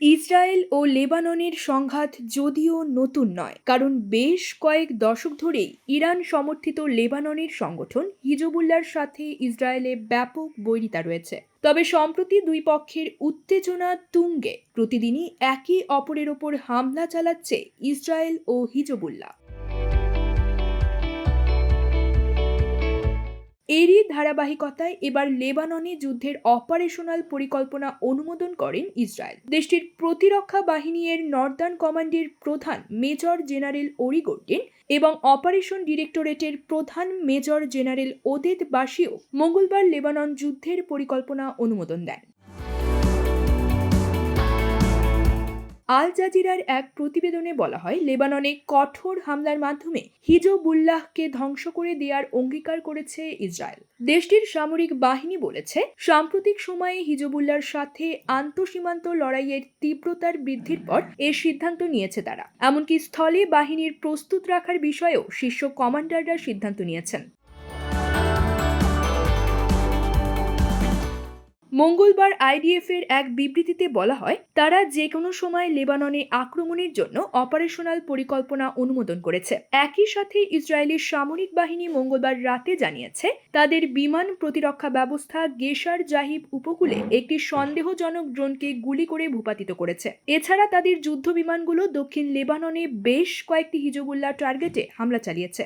Israel ও লেবাননের সংঘাত যদিও নতুন নয়, কারণ বেশ কয়েক দশক ধরেই ইরান সমর্থিত লেবাননের সংগঠন হিজবুল্লার সাথে ইসরায়েলে ব্যাপক বৈরিতা রয়েছে। তবে সম্প্রতি দুই পক্ষের উত্তেজনা তুঙ্গে, প্রতিদিনই একে অপরের ওপর হামলা চালাচ্ছে ইসরায়েল ও হিজবুল্লাহ। এরই ধারাবাহিকতায় এবার লেবাননে যুদ্ধের অপারেশনাল পরিকল্পনা অনুমোদন করেন ইসরায়েল। দেশটির প্রতিরক্ষা বাহিনীর নর্দার্ন কমান্ডের প্রধান মেজর জেনারেল ওরিগোর্ডিন এবং অপারেশন ডিরেক্টরেটের প্রধান মেজর জেনারেল ওদেদ বাসিও মঙ্গলবার লেবানন যুদ্ধের পরিকল্পনা অনুমোদন দেন। আল জাজিরার এক প্রতিবেদনে বলা হয়, লেবাননে কঠোর হামলার মাধ্যমে হিজবুল্লাহকে ধ্বংস করে দেওয়ার অঙ্গীকার করেছে ইসরায়েল। দেশটির সামরিক বাহিনী বলেছে, সাম্প্রতিক সময়ে হিজবুল্লাহর সাথে আন্তঃসীমান্ত লড়াইয়ের তীব্রতার বৃদ্ধির পর এ সিদ্ধান্ত নিয়েছে তারা। এমনকি স্থলে বাহিনীর প্রস্তুত রাখার বিষয়েও শীর্ষ কমান্ডাররা সিদ্ধান্ত নিয়েছেন। মঙ্গলবার আইডিএফ এর এক বিবৃতিতে বলা হয়, তারা যে কোনো সময় লেবাননে আক্রমণের জন্য অপারেশনাল পরিকল্পনা অনুমোদন করেছে। একই সাথে ইসরায়েলের সামরিক বাহিনী মঙ্গলবার রাতে জানিয়েছে, তাদের বিমান প্রতিরক্ষা ব্যবস্থা গেশার জাহিব উপকূলে একটি সন্দেহজনক ড্রোনকে গুলি করে ভূপাতিত করেছে। এছাড়া তাদের যুদ্ধ বিমানগুলো দক্ষিণ লেবাননে বেশ কয়েকটি হিজবুল্লাহ টার্গেটে হামলা চালিয়েছে।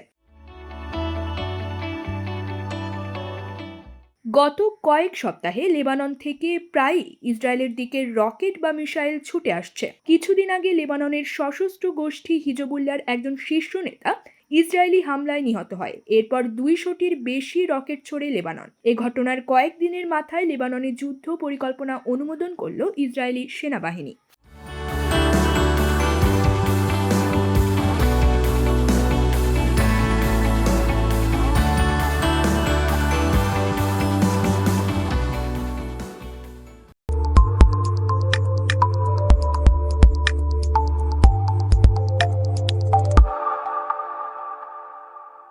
গত কয়েক সপ্তাহে লেবানন থেকে প্রায় ইসরায়েলের দিকে রকেট বা মিসাইল ছুটে আসছে। কিছুদিন আগে লেবাননের সশস্ত্র গোষ্ঠী হিজবুল্লার একজন শীর্ষ নেতা ইসরায়েলি হামলায় নিহত হয়। এরপর দুইশোটির বেশি রকেট ছড়ে লেবানন। এ ঘটনার কয়েকদিনের মাথায় লেবাননে যুদ্ধ পরিকল্পনা অনুমোদন করল ইসরায়েলি সেনাবাহিনী।